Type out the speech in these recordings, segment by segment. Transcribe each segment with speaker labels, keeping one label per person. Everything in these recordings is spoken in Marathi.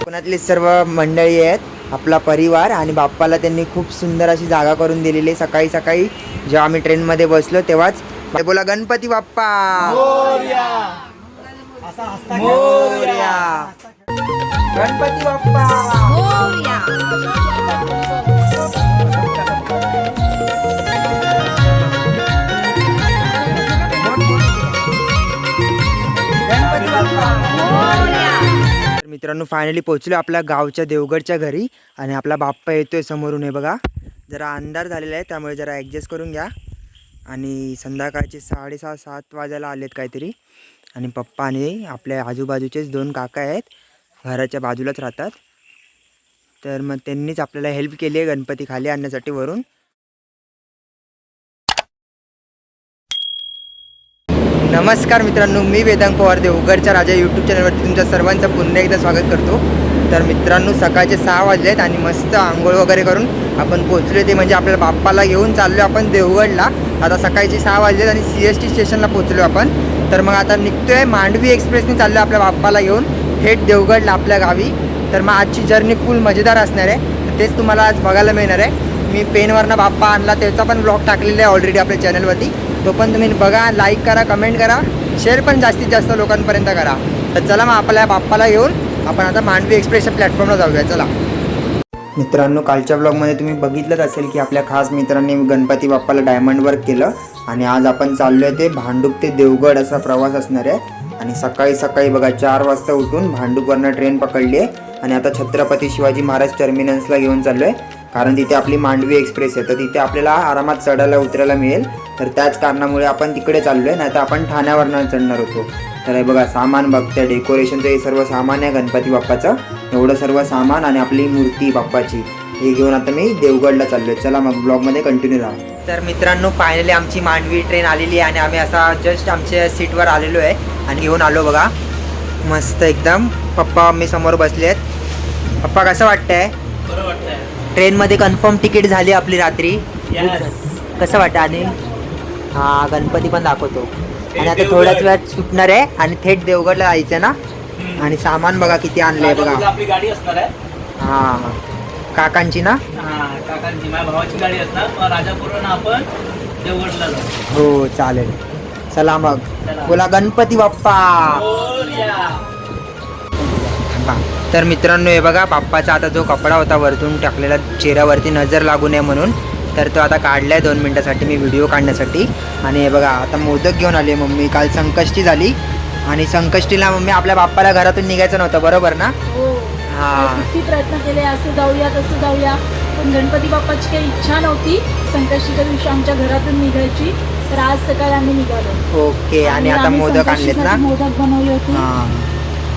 Speaker 1: कोकणातली सर्व मंडळी आहेत आपला परिवार आणि बाप्पाला त्यांनी खूप सुंदर अशी जागा करून दिलेली आहे. सकाळी सकाळी जेव्हा आम्ही ट्रेनमध्ये बसलो तेव्हाच बोला गणपती बाप्पा मोरया. गणपती बाप्पा. मित्रांनो फायनली पोहोचलो आपल्या गावच्या देवगडच्या घरी आणि आपला बाप्पा येतोय समोरून हे बघा. जरा अंधार झालेला आहे त्यामुळे जरा ॲडजस्ट करून घ्या. आणि संध्याकाळचे साडेसहा सात वाजायला आलेत काहीतरी. आणि पप्पा आणि आपल्या आजूबाजूचेच दोन काका आहेत. घराच्या बाजूलाच राहतात. तर मग त्यांनीच आपल्याला हेल्प केली आहे गणपती खाली आणण्यासाठी वरून. नमस्कार मित्रांनो मी वेदांत पवार देवगडच्या राजा यूट्यूब चॅनलवरती तुमच्या सर्वांचं पुन्हा एकदा स्वागत करतो. तर मित्रांनो सकाळचे सहा वाजले आहेत आणि मस्त आंघोळ वगैरे करून आपण पोचलो ते म्हणजे आपल्या बाप्पाला घेऊन चाललो आपण देवगडला. आता सकाळचे सहा वाजलेत आणि सी एस टी स्टेशनला पोचलो आपण. तर मग आता निघतोय मांडवी एक्सप्रेसने चाललो आपल्या बाप्पाला घेऊन. थेट देवगडला आपल्या गावी. तर मग आजची जर्नी फुल मजेदार असणार आहे. तेच तुम्हाला आज बघायला मिळणार आहे. मी पेनवरनं बाप्पा आणला त्याचा पण ब्लॉग टाकलेला आहे ऑलरेडी आपल्या चॅनलवरती तो पण तुम्ही बघा लाईक करा कमेंट करा. शेअर पण जास्तीत जास्त लोकांपर्यंत करा. तर चला मग आपल्या बाप्पाला घेऊन आपण आता मांडवी एक्सप्रेसच्या प्लॅटफॉर्मला जाऊया. चला. मित्रांनो कालच्या ब्लॉगमध्ये तुम्ही बघितलंच असेल की आपल्या खास मित्रांनी गणपती बाप्पाला डायमंड वर्क केलं. आणि आज आपण चाललो आहे ते भांडूप ते देवगड असा प्रवास असणार आहे. आणि सकाळी सकाळी बघा चार वाजता उठून भांडूपवरनं ट्रेन पकडली आहे. आणि आता छत्रपती शिवाजी महाराज टर्मिनल्सला घेऊन चाललो आहे कारण तिथे आपली मांडवी एक्सप्रेस आहे. तर तिथे आपल्याला आरामात चढायला उतरायला मिळेल. तर त्याच कारणामुळे आपण तिकडे चाललो आहे नाही तर आपण ठाण्यावरनं चढणार होतो. तर हे बघा सामान बघते डेकोरेशनचं हे सर्व सामान आहे गणपती बाप्पाचं. एवढं सर्व सामान आणि आपली मूर्ती बाप्पाची. हे घेऊन आता मी देवगडला चाललो आहे चला मग ब्लॉगमध्ये कंटिन्यू राहा. तर मित्रांनो फायनली आमची मांडवी ट्रेन आलेली आहे आणि आम्ही असा जस्ट आमच्या सीटवर आलेलो आहे. आणि घेऊन आलो बघा. मस्त एकदम. पप्पा मी समोर बसले आहेत. पप्पा कसं वाटतंय? ट्रेनमध्ये कन्फर्म तिकीट झाली आपली रात्री. कसं वाटतं आणि? हा गणपती पण दाखवतो. आणि आता. थोड्याच वेळात सुटणार आहे आणि थेट देवगडला जायचं ना? आणि सामान बघा किती आणलंय बघा.
Speaker 2: आपली गाडी असणार आहे.
Speaker 1: हा. काकांची ना?
Speaker 2: हा काकांची माझ्या भावाची गाडी असणार. आपण देवगडला
Speaker 1: हो चालेल. चला मग. बोला गणपती बाप्पा
Speaker 2: मोरया.
Speaker 1: तर मित्रांनो हे बघा बाप्पाचा आता जो कपडा होता वरतून टाकलेला चेहऱ्यावरती नजर लागू नये म्हणून. तर तो आता काढलाय दोन मिनिटासाठी मी व्हिडिओ काढण्यासाठी. आणि हे बघा आता मोदक घेऊन आली मम्मी. काल संकष्टी झाली. आणि संकष्टीला मम्मी आपल्या बाप्पाला घरातून निघायचं नव्हतं बरोबर ना?
Speaker 3: हो.
Speaker 1: हा.
Speaker 3: किती प्रयत्न केले असं जाऊया तसं जाऊया. पण गणपती बाप्पाची काही इच्छा नव्हती. संकष्टीच्या दिवशी आमच्या घरातून निघायची. तर आज सकाळी आम्ही निघालो.
Speaker 1: ओके आणि आता मोदक आणलेत ना?
Speaker 3: मोदक बनवले होते.
Speaker 1: हा.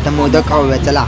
Speaker 1: आता मोदक खाऊया चला.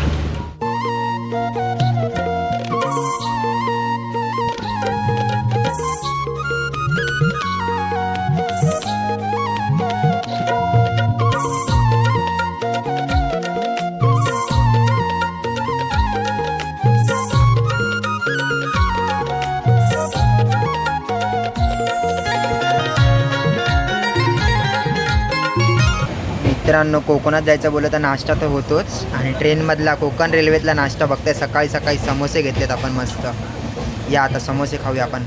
Speaker 1: मित्रांनो कोकणात जायचं बोललं तर नाश्ता तर होतोच. आणि ट्रेनमधला कोकण रेल्वेतला नाश्ता बघताय सकाळी सकाळी समोसे घेतलेत आपण मस्त. या आता समोसे खाऊया आपण.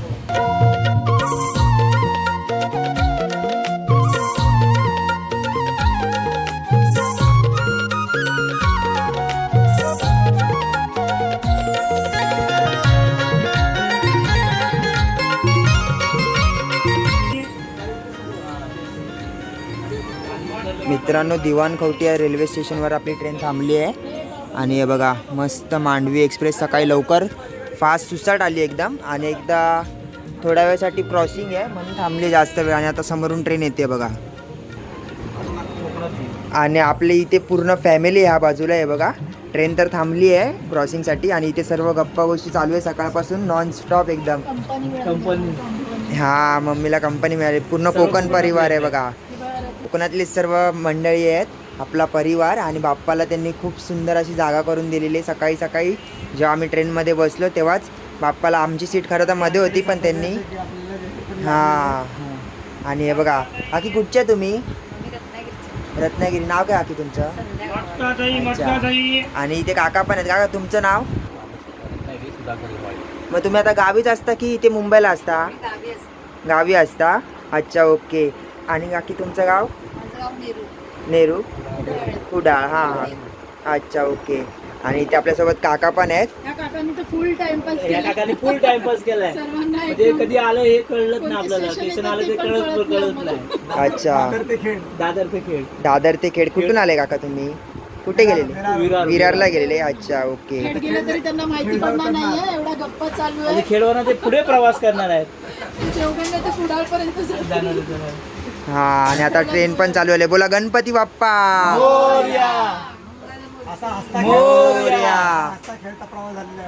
Speaker 1: मित्रांनो दिवाण खवटी या रेल्वे स्टेशनवर आपली ट्रेन थांबली आहे. आणि हे बघा मस्त मांडवी एक्सप्रेस सकाळी लवकर फास्ट सुसाट आली एकदम. आणि एकदा थोड्या वेळासाठी क्रॉसिंग आहे म्हणून थांबली जास्त वेळ. आणि आता समोरून ट्रेन येते बघा. आणि आपली इथे पूर्ण फॅमिली ह्या बाजूला आहे बघा. ट्रेन तर थांबली आहे क्रॉसिंगसाठी. आणि इथे सर्व गप्पा गोष्टी चालू आहे सकाळपासून नॉन स्टॉप एकदम.
Speaker 3: कंपनी
Speaker 2: कंपनी
Speaker 1: हा मम्मीला कंपनी मिळाली पूर्ण कोकण परिवार आहे बघा. कोकणातली सर्व मंडळी आहेत आपला परिवार आणि बाप्पाला त्यांनी खूप सुंदर अशी जागा करून दिलेली आहे. सकाळी सकाळी जेव्हा आम्ही ट्रेनमध्ये बसलो तेव्हाच बाप्पाला आमची सीट खरं तर मध्ये होती पण त्यांनी हां. आणि हे बघा काकी कुठच्या तुम्ही? रत्नागिरी. नाव काय काकी तुमचं? अच्छा. आणि इथे काका पण आहेत. काका तुमचं नाव? मग तुम्ही आता गावीच असता की इथे मुंबईला असता. गावी असता? अच्छा ओके. आणि काकी तुमचं गाव? नेहरू कुडाळ. हां हां. अच्छा ओके. आणि इथे आपल्यासोबत काका पण आहेत.
Speaker 3: या काकांनी तर फुल टाइमपास
Speaker 2: या
Speaker 3: केला
Speaker 2: काकाने फुल टाइमपास केलाय.
Speaker 3: सर्वांना
Speaker 2: म्हणजे
Speaker 3: एकदम-
Speaker 2: कधी आलं हे कळलंच नाही आपल्याला.
Speaker 3: station
Speaker 2: स्टेशन
Speaker 3: येतं
Speaker 2: आलं
Speaker 3: ते
Speaker 2: ते
Speaker 3: पण
Speaker 2: कळत
Speaker 3: कळत नाही
Speaker 2: कळत नाही.
Speaker 1: अच्छा.
Speaker 2: दादर ते खेळ
Speaker 1: दादर ते खेड. कुठून आले काका तुम्ही? कुठे गेलेले?
Speaker 2: विरार
Speaker 1: विरारला. गेलेले. अच्छा ओके.
Speaker 3: खेड गेलं तरी त्यांना माहिती पडणार नाहीये. एवढा गप्पा चालू
Speaker 2: आणि
Speaker 3: आहे
Speaker 2: खेळवाना ते पुढे प्रवास करणार आहेत.
Speaker 3: जेवढ्यांना ते कुडाळपर्यंत जातील.
Speaker 2: जाणार आहेत.
Speaker 1: हा आणि आता ट्रेन पण चालू आले बोला गणपती बाप्पा.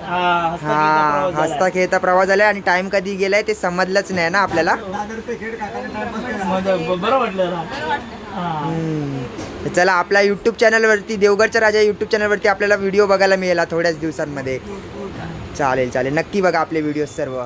Speaker 1: हा
Speaker 2: हसता खेळता
Speaker 1: हा
Speaker 2: प्रवास
Speaker 1: झालाय आणि टाइम कधी गेलाय ते समजलंच नाही ना आपल्याला. चला आपल्या यूट्यूब चॅनलवरती देवगडच्या राजा यूट्यूब चॅनलवरती आपल्याला व्हिडिओ बघायला मिळेल थोड्याच दिवसांमध्ये. चालेल चालेल. नक्की बघा आपले व्हिडिओ सर्व.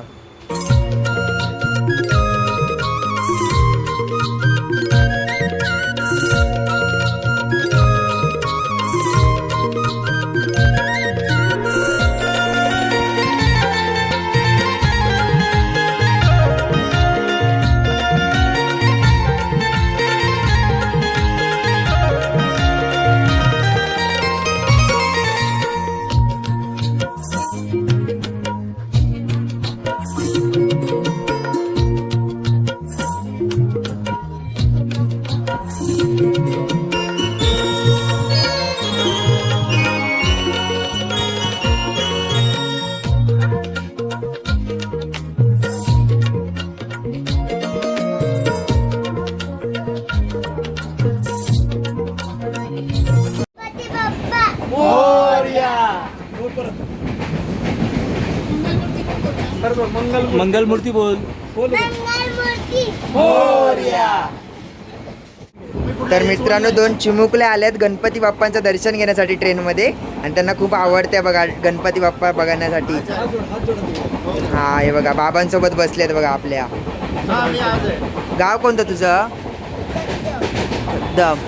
Speaker 2: मंगलमूर्ती बोल.
Speaker 1: तर मित्रांनो दोन चिमुकले आलेत गणपती बाप्पांचं दर्शन घेण्यासाठी ट्रेनमध्ये. आणि त्यांना खूप आवडते बघा गणपती बाप्पा बघण्यासाठी. हा हे बघा बाबांसोबत बसलेत बघा आपल्या. गाव कोणतं तुझं? दम.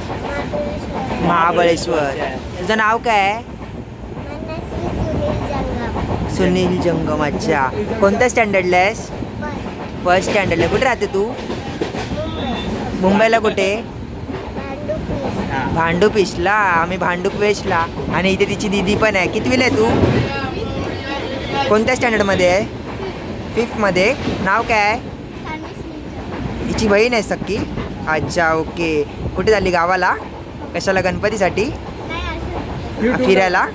Speaker 1: महाबळेश्वर. तुझं नाव काय? सुनील जंगम अच्छा कोणत्या स्टँडर्डला आहेस? फर्स्ट स्टँडर्डला कुठे राहते तू? मुंबईला कुठे? भांडूप ईस्टला आम्ही भांडूप वेस्टला आणि इथे तिची दीदी पण आहे. कितवीला आहे तू? कोणत्या स्टँडर्डमध्ये आहे? फिफ्थमध्ये नाव काय आहे? हिची बहीण आहे सक्की अच्छा ओके कुठे झाली गावाला? कशाला? गणपतीसाठी? फिरायला?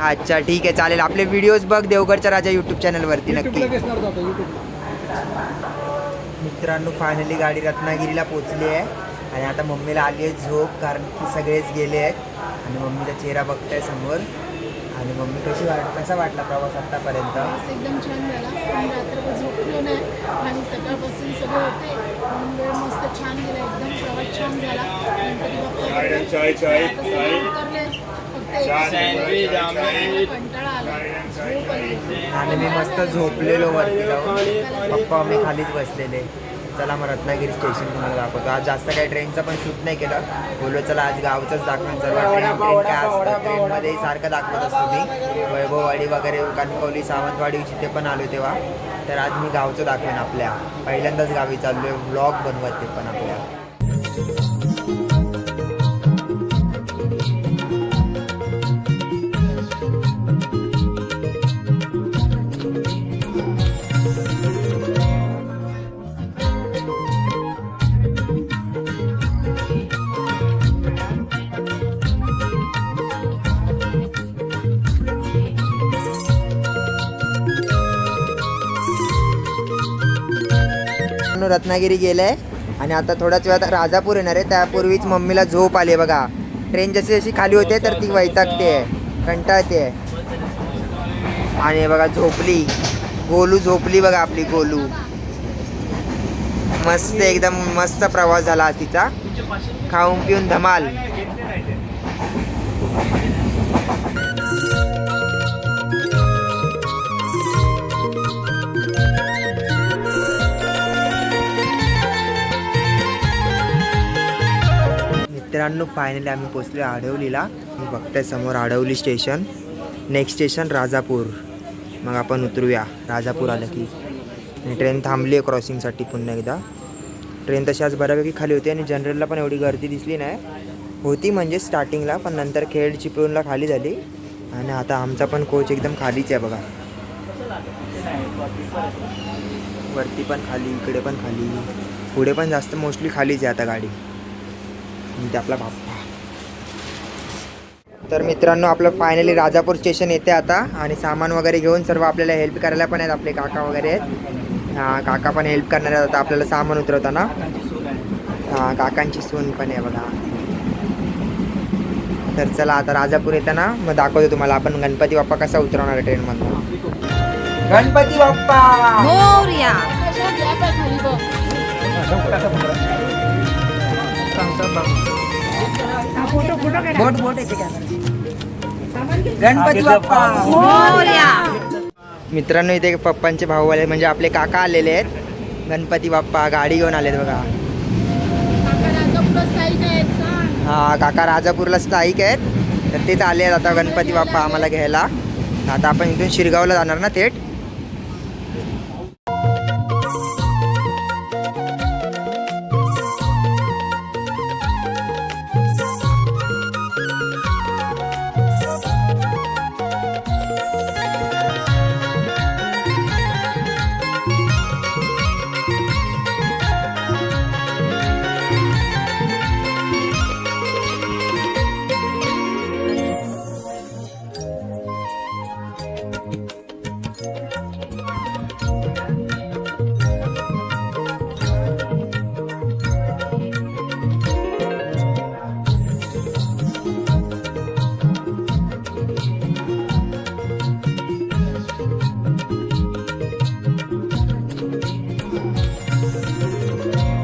Speaker 1: अच्छा ठीक आहे चालेल. आपले व्हिडिओज बघ देवगडच्या राजा यूट्यूब चॅनलवरती नक्की. मित्रांनो फायनली गाडी रत्नागिरीला पोचली आहे. आणि आता मम्मीला आली आहे झोप कारण की सगळेच गेले आहेत. आणि मम्मीचा चेहरा बघताय समोर. आणि मम्मी कशी वाट कसा वाटला प्रवास आत्तापर्यंत
Speaker 3: प्रवास एकदम छान झाला. आणि रात्रभर झोपलो नाही. आणि सकाळपासून सगळे होते म्हणून वेळ मस्त छान गेला. एकदम प्रवास छान झाला. गणपती बाप्पा
Speaker 1: आणि मी मस्त झोपलेलो वरती जाऊन. पप्पा मी खालीच बसलेले. चला मग रत्नागिरी स्टेशन तुम्हाला दाखवतो. आज जास्त काही ट्रेनचं पण शूट नाही केलं. बोललो चला आज गावचंच दाखवून सर्व ट्रेन ट्रेन काय असतं ट्रेनमध्ये सारखं दाखवत असतो मी. वैभववाडी वगैरे कणकवली सावंतवाडी जिथे पण आलो तेव्हा. तर आज मी गावचं दाखवेन आपल्या. पहिल्यांदाच गावी चाललोय. ब्लॉग बनवत ते पण आपल्या. मित्रांनो, रत्नागिरी गेलंय. आणि आता थोड्याच वेळात राजापूर येणार आहे. त्यापूर्वीच मम्मीला झोप आली बघा. ट्रेन जशी जशी खाली होते तर ती वैतागते आहे. कंटाळते आणि बघा झोपली. गोलू झोपली बघा आपली गोलू. मस्त एकदम मस्त प्रवास झाला तिचा. खाऊन पिऊन धमाल. मित्रांनो फायनली आम्ही पोचलो आडवलीला मी बघताय समोर Adavali station next station Rajapur. मग आपण उतरूया. राजापूर आलं की. ट्रेन थांबली आहे क्रॉसिंगसाठी पुन्हा एकदा. ट्रेन तशी आज बऱ्यापैकी खाली होती आणि जनरलला पण एवढी गर्दी दिसली नाही. होती म्हणजे स्टार्टिंगला पण नंतर खेड चिपळूणला खाली झाली. आणि आता आमचा पण कोच एकदम खालीच आहे बघा. वरती पण खाली इकडे पण खाली. पुढे पण जास्त मोस्टली खालीच आहे आता गाडी. ते आपला बाप्पा. तर मित्रांनो आपलं फायनली राजापूर स्टेशन येते आता. आणि सामान वगैरे घेऊन सर्व आपल्याला हेल्प करायला पण आहेत आपले काका वगैरे आहेत. हां काका पण हेल्प करणार आहेत आता आपल्याला सामान उतरवताना. हां काकांची सून पण आहे बघा. तर चला आता राजापूर येताना मग दाखवतो तुम्हाला. आपण गणपती बाप्पा कसा उतरवणार ट्रेनमधून गणपती बाप्पा! बोट बोट. येते गणपती बाप्पा.
Speaker 3: मोरया.
Speaker 1: मित्रांनो इथे पप्पांचे भाऊ आले म्हणजे आपले काका आलेले आहेत. गणपती बाप्पा गाडी घेऊन आलेत बघा. हा काका राजापूरला स्थायिक आहेत. तर तेच आले आहेत आता गणपती बाप्पा आम्हाला घ्यायला. आता आपण इथून शिरगावला जाणार ना थेट?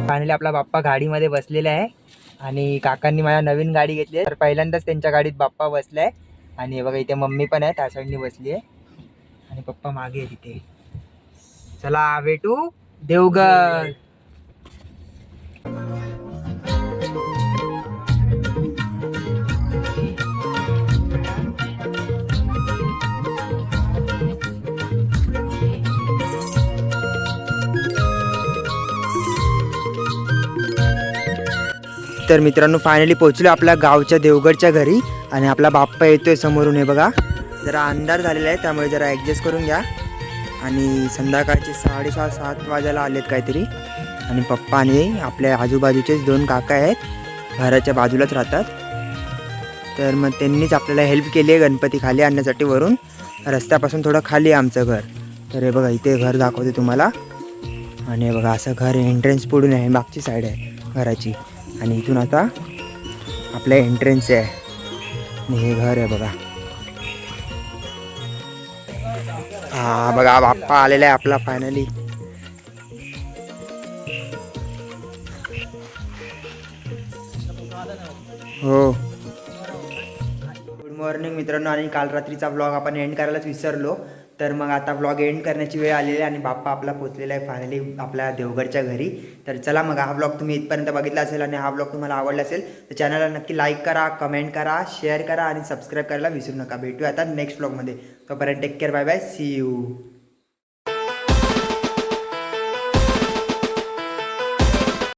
Speaker 1: फायनली आपला बाप्पा गाडीमध्ये बसलेला आहे. आणि काकांनी माझ्या नवीन गाडी घेतली आहे. तर पहिल्यांदाच त्यांच्या गाडीत बाप्पा बसलाय. आणि बघा इथे मम्मी पण आहे त्या साईडनी बसली आहे. आणि पप्पा मागे आहे तिथे चला भेटू. देवगड तर मित्रांनो फायनली पोहोचलो आपल्या गावच्या देवगडच्या घरी आणि आपला बाप्पा येतोय समोरून हे बघा. जरा अंधार झालेला आहे त्यामुळे जरा ॲडजस्ट करून घ्या. आणि संध्याकाळचे साडेसहा सात वाजायला आलेत काहीतरी. आणि पप्पा आणि आपल्या आजूबाजूचेच दोन काका आहेत घराच्या बाजूलाच राहतात. तर मग त्यांनीच आपल्याला हेल्प केली आहे गणपती खाली आणण्यासाठी वरून. रस्त्यापासून थोडं खाली आहे आमचं घर. तर हे बघा इथे घर दाखवते तुम्हाला. आणि हे बघा असं घर एंट्रन्स पुढून आहे मागची साईड आहे घराची. आणि इथून आता आपल्या एंट्रन्स आहे. आणि हे घर आहे बघा. हा बघा बाप्पा आलेला आहे आपला फायनली हो. गुड मॉर्निंग मित्रांनो आणि काल रात्रीचा ब्लॉग आपण एंड करायलाच विसरलो. तर मग आता ब्लॉग एंड करण्याची वेळ आलेली आहे आणि बाप्पा आपला पोचलेला आहे फायनली आपल्या देवगडच्या घरी. तर चला मग हा ब्लॉग तुम्ही इथपर्यंत बघितला असेल आणि हा ब्लॉग तुम्हाला आवडला असेल तर चॅनलला नक्की लाईक करा कमेंट करा शेअर करा आणि सबस्क्राईब करायला विसरू नका. भेटूया आता नेक्स्ट ब्लॉगमध्ये तोपर्यंत take care bye bye see you